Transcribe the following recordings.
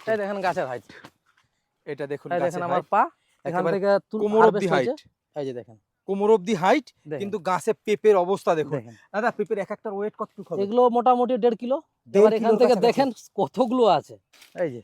এই দেখেন গাছের হাইট এটা দেখুন দেখেন আমার পা এখান থেকে কোমর হাইট এই যে দেখেন। কোমর হাইট কিন্তু গাছে পেঁপের অবস্থা দেখুন। দাদা পেঁপের এক একটার ওয়েট কতটুকু হবে? এগুলো মোটামুটি দেড় কিলো। এবার এখান থেকে দেখেন কতগুলো আছে। এই যে।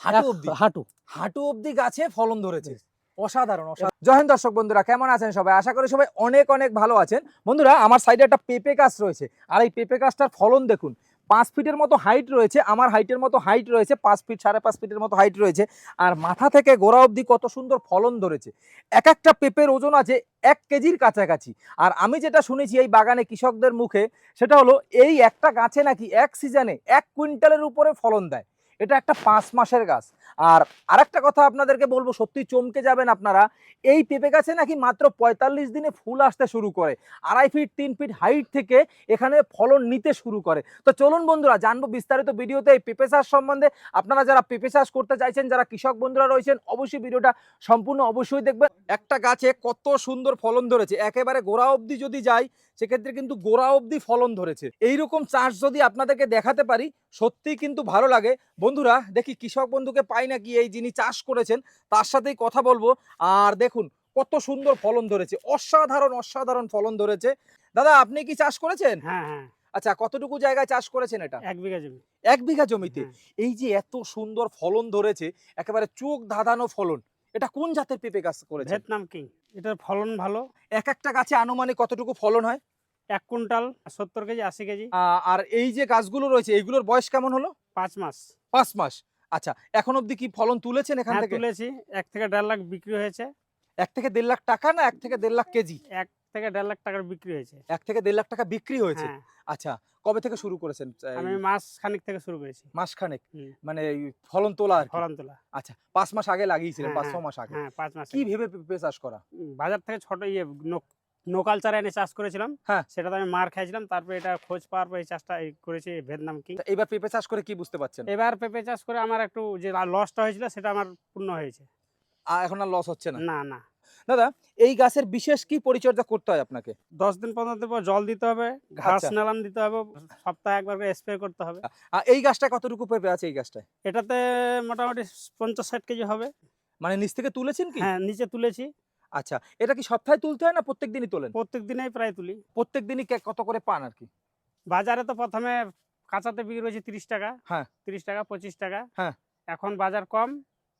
হাঁটু অব্দি? হাঁটু। হাঁটু অব্দি গাছে ফলন ধরেছে। অসাধারণ অসাধারণ। জয় দর্শক বন্ধুরা কেমন আছেন সবাই? আশা করি সবাই অনেক অনেক ভালো আছেন। বন্ধুরা আমার সাইডে একটা পেঁপে গাছ রয়েছে। আর এই পেঁপে গাছটার ফলন দেখুন। পাঁচ ফিটের মতো হাইট রয়েছে, আমার হাইটের মতো হাইট রয়েছে, পাঁচ ফিট সাড়ে পাঁচ ফিটের মতো হাইট রয়েছে, আর মাথা থেকে গোড়া অবধি কত সুন্দর ফলন ধরেছে। এক একটা পেঁপের ওজন আছে এক কেজির কাছাকাছি, আর আমি যেটা শুনেছি এই বাগানে কৃষকদের মুখে, সেটা হলো এই একটা গাছে নাকি এক সিজনে এক কুইন্টালের উপরে ফলন দেয়। এটা একটা পাঁচ মাসের গাছ। আর আরেকটা কথা আপনাদেরকে বলব, সত্যি চমকে যাবেন আপনারা। এই পেঁপে গাছে নাকি মাত্র পঁয়তাল্লিশ দিনে ফুল আসতে শুরু করে। আড়াই ফিট তিন ফিট হাইট থেকে এখানে ফলন নিতে শুরু করে। তো চলুন বন্ধুরা, জানব বিস্তারিত ভিডিওতে এই পেঁপে চাষ সম্বন্ধে। আপনারা যারা পেঁপে চাষ করতে চাইছেন, যারা কৃষক বন্ধুরা রয়েছেন, অবশ্যই ভিডিওটা সম্পূর্ণ অবশ্যই দেখবেন। একটা গাছে কত সুন্দর ফলন ধরেছে। একেবারে গোড়া অবধি যদি যাই সেক্ষেত্রে কিন্তু গোড়া অবধি ফলন ধরেছে। এইরকম চাষ যদি আপনাদেরকে দেখাতে পারি সত্যিই কিন্তু ভালো লাগে। বন্ধুরা দেখি কৃষক বন্ধুকে পাই নাকি এই যিনি চাষ করেছেন তার সাথেই কথা বলব। আর দেখুন কত সুন্দর ফলন ধরেছে। অসাধারণ অসাধারণ ফলন ধরেছে। দাদা আপনি কি চাষ করেছেন? হ্যাঁ হ্যাঁ। আচ্ছা কতটুকু জায়গায় চাষ করেছেন এটা? এক বিঘা জমি। এক বিঘা জমিতে। হ্যাঁ। এই যে এত সুন্দর ফলন ধরেছে একেবারে চোখ ধাঁধানো ফলন। এটা কোন জাতের পেঁপে গাছ করেছে ভিয়েতনাম কিং। এটার ফলন ভালো। এক একটা গাছে আনুমানিক কতটুকু ফলন হয়? এক কুইন্টাল সত্তর কেজি আশি কেজি। আর এই যে গাছগুলো রয়েছে এইগুলোর বয়স কেমন হলো? পাঁচ মাস। পাঁচ মাস। আচ্ছা এখন অবধি কি ফলন তুলেছেন এখান হ্যাঁ থেকে? তুলেছি। এক থেকে দেড় লাখ বিক্রি হয়েছে। এক থেকে দেড় লাখ টাকা না এক থেকে দেড় লাখ কেজি? এক থেকে দেড় লাখ টাকার বিক্রি হয়েছে। এক থেকে দেড় লাখ টাকা বিক্রি হয়েছে? হ্যাঁ। আচ্ছা কবে থেকে শুরু করেছেন আমি মাস খানিক থেকে শুরু করেছি। মাসখানেক? হুম। মানে এই ফলন তোলা আর কি? ফলন তোলা। আচ্ছা পাঁচ মাস আগে লাগিয়েছিলেন হ্যাঁ, পাঁচ ছ হ্যাঁ, মাস আগে। হ্যাঁ পাঁচ মাস কি ভেবে পেঁপে চাষ করা বাজার থেকে ছোট ইয়ে নোকাল চারা এনে চাষ করেছিলাম। হ্যাঁ। সেটাতে আমি মার খাইছিলাম তারপরে এটা খোঁজ পাওয়ার পর এই চাষটা এই করেছি ভিয়েতনাম কিং? তা এবার পেঁপে চাষ করে কি বুঝতে পারছেন? এবার পেঁপে চাষ করে আমার একটু যে লসটা হয়েছিল সেটা আমার পূর্ণ হয়েছে। আ, এখন আর লস হচ্ছে না? না না। দাদা এই গাছের বিশেষ কি পরিচর্যা করতে হয় আপনাকে? দশ দিন পনেরো দিন পর জল দিতে হবে ঘাস আচ্ছা। নালান দিতে হবে সপ্তাহে একবার করে স্প্রে করতে হবে। আর এই গাছটা কতটুকু পেঁপে আছে এই গাছটা এটাতে মোটামুটি পঞ্চাশ ষাট কেজি হবে। মানে নিচ থেকে তুলেছেন কি? হ্যাঁ নিচে তুলেছি। আচ্ছা এটা কি সপ্তাহে তুলতে হয় না প্রত্যেক দিনই তোলেন? প্রত্যেক দিনেই প্রায় তুলি। প্রত্যেক দিনই কত করে পান আর কি? বাজারে তো প্রথমে কাঁচাতে বিক্রি হয়েছে তিরিশ টাকা। হ্যাঁ। তিরিশ টাকা পঁচিশ টাকা। হ্যাঁ। এখন বাজার কম।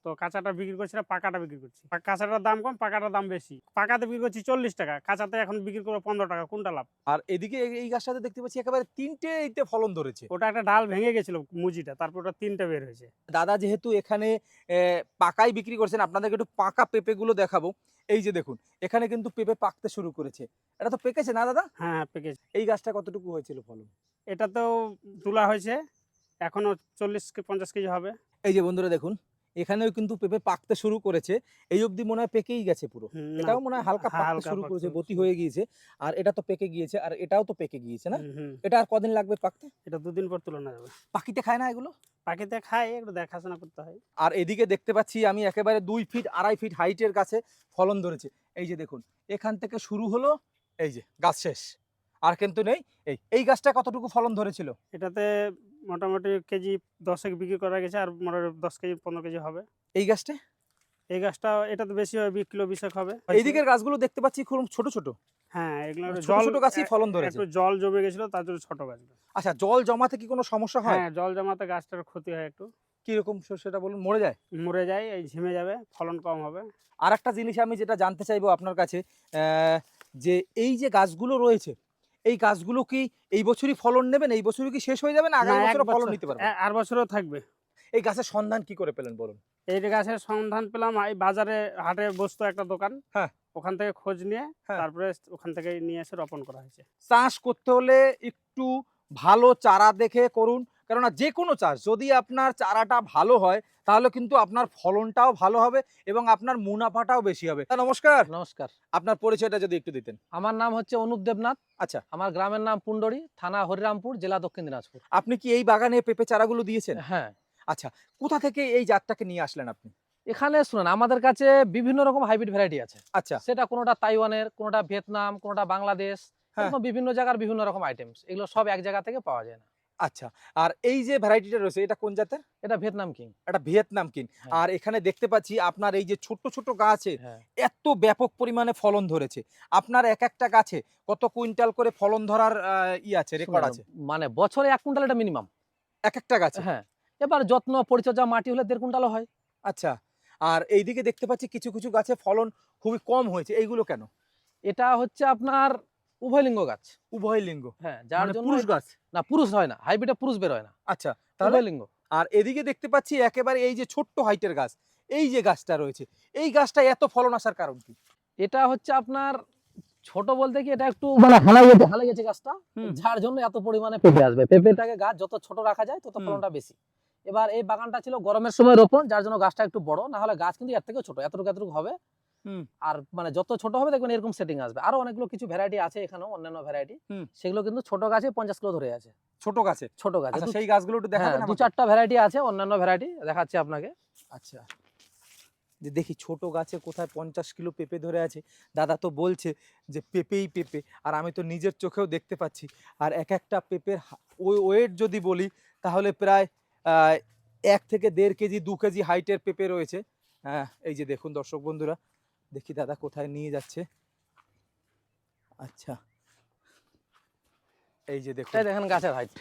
তো কাঁচাটা বিক্রি করছি না পাকাটা বিক্রি করছি। কাঁচাটার দাম কম পাকাটার দাম বেশি। পাকাতে বিক্রি করছি চল্লিশ টাকা কাঁচাতে এখন বিক্রি করব পনেরো টাকা কোনটা লাভ? আর এদিকে এই- গাছটাতে দেখতে পাচ্ছি একেবারে তিনটে এইতে ফলন ধরেছে। ওটা একটা ডাল ভেঙে গেছিল মুজিটা তারপর ওটা তিনটা বের হয়েছে। দাদা যেহেতু এখানে পাকাই বিক্রি করছেন আপনাদেরকে একটু পাকা পেঁপেগুলো দেখাবো। এই যে দেখুন এখানে কিন্তু পেঁপে পাকতে শুরু করেছে। এটা তো পেকেছে না দাদা? হ্যাঁ হ্যাঁ পেকেছে। এই গাছটা কতটুকু হয়েছিল ফলন? এটা তো তোলা হয়েছে এখনও চল্লিশ কি পঞ্চাশ কেজি হবে। এই যে বন্ধুরা দেখুন এখানেও কিন্তু পেঁপে পাকতে শুরু করেছে। এই অবধি মনে হয় পেকেই গেছে পুরো। এটাও মনে হয় হালকা পাকতে শুরু করেছে গতি হয়ে গিয়েছে। আর এটা তো পেকে গিয়েছে আর এটাও তো পেকে গিয়েছে না। এটা আর কদিন লাগবে পাকতে? এটা দুদিন পর তুলনা যাবে পাখিতে খায় না এগুলো? পাখিতে খায় একটু দেখাশোনা করতে হয়। আর এদিকে দেখতে পাচ্ছি আমি একেবারে দুই ফিট আড়াই ফিট হাইটের কাছে ফলন ধরেছে। এই যে দেখুন এখান থেকে শুরু হলো এই যে গাছ শেষ। আর কিন্তু নেই এই এই গাছটা কতটুকু ফলন ধরেছিল? এটাতে মোটামুটি কেজি দশেক বিক্রি করা গেছে আর মোটামুটি দশ কেজি পনেরো কেজি হবে। এই গাছটা? এই গাছটা এটা তো বেশি হবে কিলো বিশেক হবে। এইদিকের গাছগুলো দেখতে পাচ্ছি খুব ছোট ছোট। হ্যাঁ এগুলো জল ছোট গাছই ফলন ধরেছে। একটু জল জমে গেছিল তার জন্য ছোট গাছ। আচ্ছা জল জমাতে কি কোনো সমস্যা হয়? হ্যাঁ জল জমাতে গাছটার ক্ষতি হয় একটু। কীরকম সেটা বলুন মরে যায়? মরে যায় এই ঝিমে যাবে ফলন কম হবে। আর একটা জিনিস আমি যেটা জানতে চাইব আপনার কাছে যে এই যে গাছগুলো রয়েছে এই গাছগুলো কি এই বছরই ফলন নেবেন? এই বছরই কি শেষ হয়ে যাবে না আগামী বছর ফলন নিতে পারবেন? আর বছরও থাকবে। এই গাছের সন্ধান কি করে পেলেন বলুন? এই গাছের সন্ধান পেলাম এই বাজারে হাটে বসতো একটা দোকান। হ্যাঁ। ওখান থেকে খোঁজ নিয়ে হ্যাঁ। তারপরে ওখান থেকে নিয়ে এসে রোপণ করা হয়েছে। চাষ করতে হলে একটু ভালো চারা দেখে করুন। কেননা যে কোনো চাষ যদি আপনার চারাটা ভালো হয় তাহলে কিন্তু আপনার ফলনটাও ভালো হবে এবং আপনার মুনাফাটাও বেশি হবে। নমস্কার। নমস্কার। আপনার পরিচয়টা যদি একটু দিতেন। আমার নাম হচ্ছে অনুপ দেবনাথ। আচ্ছা। আমার গ্রামের নাম পুন্ডরি থানা হরিরামপুর জেলা দক্ষিণ দিনাজপুর। আপনি কি এই বাগানে পেঁপে চারাগুলো দিয়েছেন? হ্যাঁ। আচ্ছা কোথা থেকে এই জাতটাকে নিয়ে আসলেন আপনি? এখানে শুনেন আমাদের কাছে বিভিন্ন রকম হাইব্রিড ভ্যারাইটি আছে। আচ্ছা। সেটা কোনোটা তাইওয়ানের কোনোটা ভিয়েতনাম কোনোটা বাংলাদেশ হ্যাঁ। বিভিন্ন জায়গার বিভিন্ন রকম আইটেমস এগুলো সব এক জায়গা থেকে পাওয়া যায় না। আচ্ছা আর এই যে ভ্যারাইটিটা রয়েছে এটা কোন জাতের? এটা ভিয়েতনাম কিং। এটা ভিয়েতনাম কিন হ্যাঁ। আর এখানে দেখতে পাচ্ছি আপনার এই যে ছোট ছোট গাছে হ্যাঁ। এত ব্যাপক পরিমাণে ফলন ধরেছে। আপনার এক একটা গাছে কত কুইন্টাল করে ফলন ধরার ই আছে রেকর্ড আছে? মানে বছরে এক কুইন্টাল এটা মিনিমাম এক একটা গাছে? হ্যাঁ। এবার যত্ন পরিচর্যা মাটি হলে দেড় কুইন্টালও হয়। আচ্ছা আর এইদিকে দেখতে পাচ্ছি কিছু কিছু গাছে ফলন খুবই কম হয়েছে। এইগুলো কেন? এটা হচ্ছে আপনার উভয়লিঙ্গ গাছ। উভয় লিঙ্গ। হ্যাঁ যার মানে জন্য পুরুষ গাছ? না পুরুষ হয় না হাইব্রিডে পুরুষ বের হয় না। আচ্ছা তাহলে উভয়লিঙ্গ আর এদিকে দেখতে পাচ্ছি একেবারে এই যে ছোট্ট হাইটের গাছ এই যে গাছটা রয়েছে এই গাছটা এত ফলন আসার কারণ কি? এটা হচ্ছে আপনার ছোট বলতে কি এটা একটু মানে হালাই গেছে। হালাই গেছে গাছটা। যার জন্য এত পরিমাণে পেঁপে আসবে। পেঁপেটাকে গাছ যত ছোট রাখা যায় তত ফলনটা বেশি। এবার এই বাগানটা ছিল গরমের সময় রোপণ যার জন্য গাছটা একটু বড় না হলে গাছ কিন্তু এর থেকেও ছোট এতটুকু এতটুকু হবে। আর মানে যত ছোট হবে দেখবেন এরকম সেটিং আসবে। আরও অনেকগুলো কিছু ভ্যারাইটি আছে এখানেও অন্যান্য ভ্যারাইটি সেগুলো কিন্তু ছোট গাছে পঞ্চাশ কিলো ধরে আছে। ছোট গাছে? ছোট গাছ। আচ্ছা সেই গাছগুলো একটু দেখাবেন হ্যাঁ, দু চারটা ভ্যারাইটি আছে অন্যান্য ভ্যারাইটি দেখাচ্ছি আপনাকে। আচ্ছা। যে দেখি ছোট গাছে কোথায় পঞ্চাশ কিলো পেঁপে ধরে আছে। দাদা তো বলছে যে পেঁপেই পেঁপে আর আমি তো নিজের চোখেও দেখতে পাচ্ছি। আর এক একটা পেঁপের ওই ওয়েট যদি বলি তাহলে প্রায় আহ, এক থেকে দেড় কেজি দু কেজি হাইটের পেঁপে রয়েছে। হ্যাঁ এই যে দেখুন দর্শক বন্ধুরা দেখি দাদা কোথায় নিয়ে যাচ্ছে। আচ্ছা। এই যে দেখুন। এই দেখেন গাছের হাইট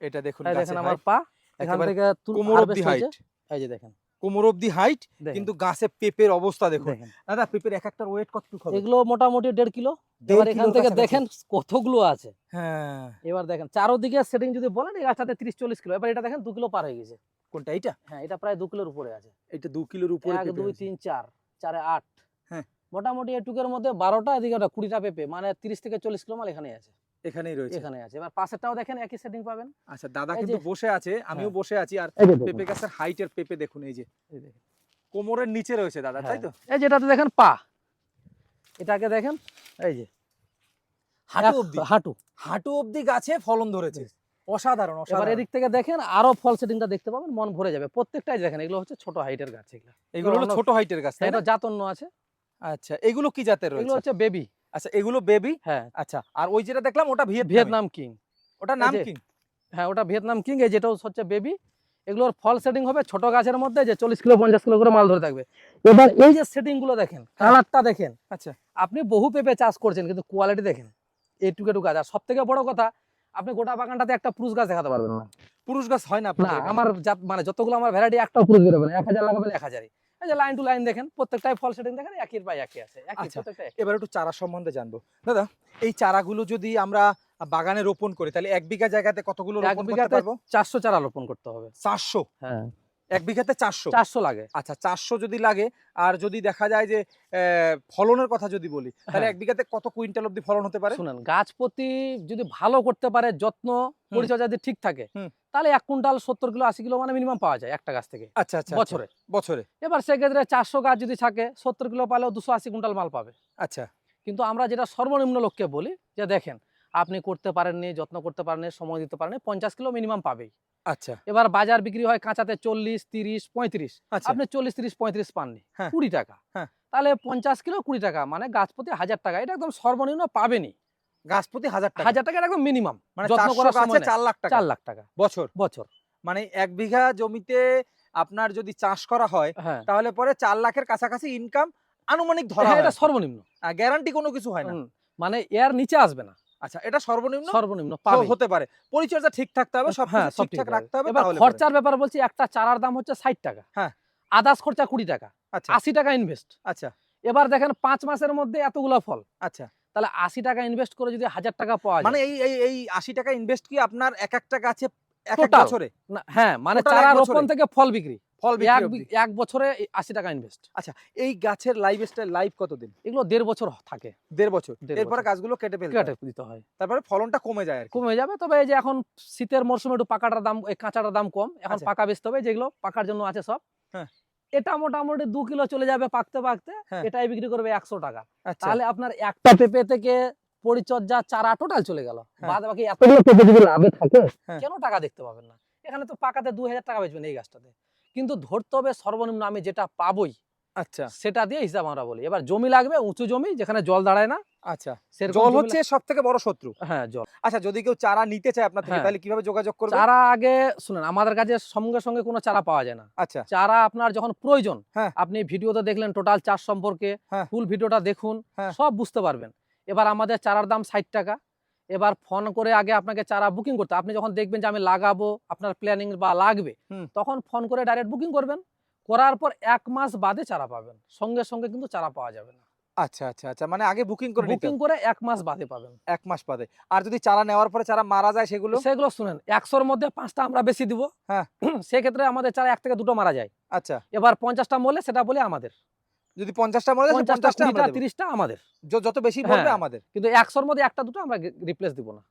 এটা দেখুন দেখেন আমার পা এখান থেকে কোমর অব্দি হাইট এই যে দেখেন। কোমর অব্দি হাইট কিন্তু গাছে পেঁপের অবস্থা দেখুন। দাদা পেঁপের এক একটার ওয়েট কত হবে? এগুলো মোটামুটি দেড় কিলো। এবার এখান থেকে দেখেন কতগুলো আছে। হ্যাঁ। এবার দেখেন চারোদিকে সেটিং যদি বলেন এই গাছটাতে তিরিশ চল্লিশ কিলো। এবার এটা দেখেন দু কিলো পার হয়ে গেছে। কোনটা এইটা? হ্যাঁ এটা প্রায় দু কিলোর উপরে আছে। এটা দু কিলোর উপরে এক দুই। তিন চার। চারে আট। হ্যাঁ। মোটামুটি এটুকের মধ্যে বারোটা এদিকে ওটা কুড়িটা পেঁপে মানে তিরিশ থেকে চল্লিশ কিলো মাল এখানে আছে। এখানেই রয়েছে। এখানে আছে। এবার পাশেরটাও দেখেন একই সেটিং পাবেন। আচ্ছা দাদা কিন্তু বসে আছে আমিও হ্যাঁ। বসে আছি আর পেঁপে গাছের হাইটের পেঁপে দেখুন এই যে। কোমরের নিচে রয়েছে দাদা তাই তো? হ্যাঁ। এই যেটাতে দেখেন পা। এটাকে দেখেন এই যে। হাঁটু অবধি? হাঁটু। হাঁটু অবধি গাছে ফলন ধরেছে। অসাধারণ এবার এদিক থেকে দেখেন আরও ফল সেটিংটা দেখতে পাবেন মন ভরে যাবে। প্রত্যেকটাই দেখেন এগুলো হচ্ছে ছোট হাইটের গাছ এগুলো। এগুলো হলো ছোট হাইটের গাছ এটা না? জাত অন্য আছে। আচ্ছা এগুলো কি জাতের রয়েছে? এগুলো হচ্ছে বেবি আচ্ছা এগুলো বেবি হ্যাঁ। আচ্ছা আর ওই যেটা দেখলাম ওটা ভিয়েতনাম। কিং। ওটা নাম কি? হ্যাঁ ওটা ভিয়েতনাম কিং এই যেটা হচ্ছে বেবি এগুলোর ফল সেটিং হবে ছোট গাছের মধ্যে যে চল্লিশ কিলো পঞ্চাশ কিলো করে মাল ধরে থাকবে। এবার এই যে সেটিংগুলো দেখেন কালারটা দেখেন। আচ্ছা। আপনি বহু পেঁপে চাষ করছেন কিন্তু কোয়ালিটি দেখেন। এইটুকু একটু গাছ আর সব থেকে বড় কথা আপনি গোটা বাগানটাতে একটা পুরুষ গাছ দেখাতে পারবেন না। পুরুষ গাছ হয় না না আমার মানে যতগুলো আমার ভ্যারাইটি একটাও পুরুষ বেরোবে না এক হাজার লাগাবেন এক হাজারই যে লাইন টু লাইন দেখেন প্রত্যেকটাই ফল সেটিং দেখেন একই বাই একই আছে একই আচ্ছা। এবার একটু চারা সম্বন্ধে জানব। দাদা এই চারাগুলো যদি আমরা বাগানে রোপণ করি তাহলে এক বিঘা জায়গাতে কতগুলো এক রোপণ করতে বিঘাতে পারব? চারশো চারা রোপণ করতে হবে। চারশো? হ্যাঁ। এক বিঘাতে চারশো। চারশো লাগে। আচ্ছা চারশো যদি লাগে আর যদি দেখা যায় যে ফলনের কথা যদি বলি তাহলে হ্যাঁ। এক বিঘাতে কত কুইন্টাল অব্দি ফলন হতে পারে? শুনেন গাছ প্রতি যদি ভালো করতে পারে যত্ন পরিচর্যা যদি ঠিক থাকে তাহলে এক কুইন্টাল সত্তর কিলো আশি কিলো মানে মিনিমাম পাওয়া যায় একটা গাছ থেকে। আচ্ছা আচ্ছা বছরে। বছরে। এবার সেক্ষেত্রে চারশো গাছ যদি থাকে সত্তর কিলো পালেও দুশো আশি কুইন্টাল মাল পাবে। আচ্ছা। কিন্তু আমরা যেটা সর্বনিম্ন লক্ষ্যে বলি যে দেখেন আপনি করতে পারেননি যত্ন করতে পারেননি সময় দিতে পারেননি পঞ্চাশ কিলো মিনিমাম পাবেই। আচ্ছা। এবার বাজার বিক্রি হয় কাঁচাতে চল্লিশ তিরিশ পঁয়ত্রিশ। আচ্ছা। আপনি চল্লিশ তিরিশ পঁয়ত্রিশ পাননি। হ্যাঁ। কুড়ি টাকা। হ্যাঁ। তাহলে পঞ্চাশ কিলো কুড়ি টাকা মানে গাছ প্রতি হাজার টাকা। এটা একদম সর্বনিম্ন পাবেনি গাছ প্রতি হাজার টাকা। হাজার টাকা একদম মিনিমাম মানে যত্ন করার সময় চার লাখ টাকা। চার লাখ টাকা। বছর। বছর। মানে এক বিঘা জমিতে আপনার যদি চাষ করা হয় হ্যাঁ। তাহলে পরে চার লাখের কাছাকাছি ইনকাম আনুমানিক ধরা এটা সর্বনিম্ন। গ্যারান্টি কোনো কিছু হয় না। মানে এর নিচে আসবে না। আচ্ছা এটা সর্বনিম্ন সর্বনিম্ন হতে পারে। পরিচর্যা ঠিক থাকতে হবে সব হ্যাঁ সব ঠিকঠাক ঠিক রাখতে হবে এবার খরচার ব্যাপার বলছি একটা চারার দাম হচ্ছে ষাট টাকা। হ্যাঁ। আদার্স খরচা কুড়ি টাকা। আচ্ছা। আশি টাকা ইনভেস্ট আচ্ছা। এবার দেখেন পাঁচ মাসের মধ্যে এতগুলো ফল। আচ্ছা। তাহলে আশি টাকা ইনভেস্ট করে যদি হাজার টাকা পাওয়া মানে এই এই এই আশি টাকা ইনভেস্ট কি আপনার এক একটা গাছে এক এক বছরে? হ্যাঁ মানে চারা রোপণ থেকে ফল বিক্রি। ফল এক বছরে এই আশি টাকা ইনভেস্ট এই গাছের লাইফ স্টাইল লাইফ কতদিন? এগুলো দেড় বছর থাকে। দেড় বছর। এরপরে গাছগুলো কেটে ফেলতে কেটে দিতে হয়। তারপরে ফলনটা কমে যায় কমে যাবে তবে এই যে এখন শীতের মরশুমে একটু পাকাটার দাম কাঁচাটার দাম কম। এখন আচ্ছা। পাকা বেচতে হবে যেগুলো পাকার জন্য আছে সব। হ্যাঁ। এটা মোটামুটি দু কিলো চলে যাবে পাকতে পাকতে হ্যাঁ। এটাই বিক্রি করবে একশো টাকা। আচ্ছা। তাহলে আপনার একটা পেঁপে থেকে পরিচর্যা চারা টোটাল চলে গেল। হ্যাঁ। বাদ বাকি এতগুলো পেঁপে যদি লাভে থাকে। কেন টাকা দেখতে পাবেন না? এখানে তো পাকাতে দুই হাজার টাকা বেচবেন এই গাছটাতে। কিন্তু ধরতে হবে সর্বনিম্ন আমি যেটা পাবই আচ্ছা। সেটা দিয়ে হিসাব আমরা বলি। এবার জমি লাগবে উঁচু জমি যেখানে জল দাঁড়ায় না আচ্ছা। জল হচ্ছে সব থেকে বড় শত্রু। হ্যাঁ জল। আচ্ছা যদি কেউ চারা নিতে চায় আপনার থেকে হ্যাঁ। তাহলে কীভাবে যোগাযোগ করবে? চারা আগে শুনেন আমাদের কাছে সঙ্গে সঙ্গে কোনো চারা পাওয়া যায় না। আচ্ছা। চারা আপনার যখন প্রয়োজন হ্যাঁ। আপনি ভিডিওতে দেখলেন টোটাল চাষ সম্পর্কে হ্যাঁ। ফুল ভিডিওটা দেখুন। সব বুঝতে পারবেন। এবার আমাদের চারার দাম ষাট টাকা। এবার ফোন করে আগে আপনাকে চারা বুকিং করতে আপনি যখন দেখবেন যে আমি লাগাবো আপনার প্ল্যানিং বা লাগবে তখন ফোন করে ডাইরেক্ট বুকিং করবেন। করার পর এক মাস বাদে চারা পাবেন। সঙ্গে সঙ্গে কিন্তু চারা পাওয়া যাবে না। আচ্ছা আচ্ছা আচ্ছা মানে আগে বুকিং করে বুকিং করে এক মাস বাদে পাবেন। এক মাস বাদে। আর যদি চারা নেওয়ার পরে চারা মারা যায় সেগুলো? সেগুলো শুনেন একশোর মধ্যে পাঁচটা আমরা বেশি দিব। হ্যাঁ। সেক্ষেত্রে আমাদের চারা এক থেকে দুটো মারা যায়। আচ্ছা। এবার পঞ্চাশটা মরলে সেটা বলে আমাদের। যদি পঞ্চাশটা মরে পঞ্চাশটা তিরিশটা আমাদের। যত বেশি পড়বে হ্যাঁ। আমাদের। কিন্তু একশোর মধ্যে একটা দুটো আমরা রিপ্লেস দিব না।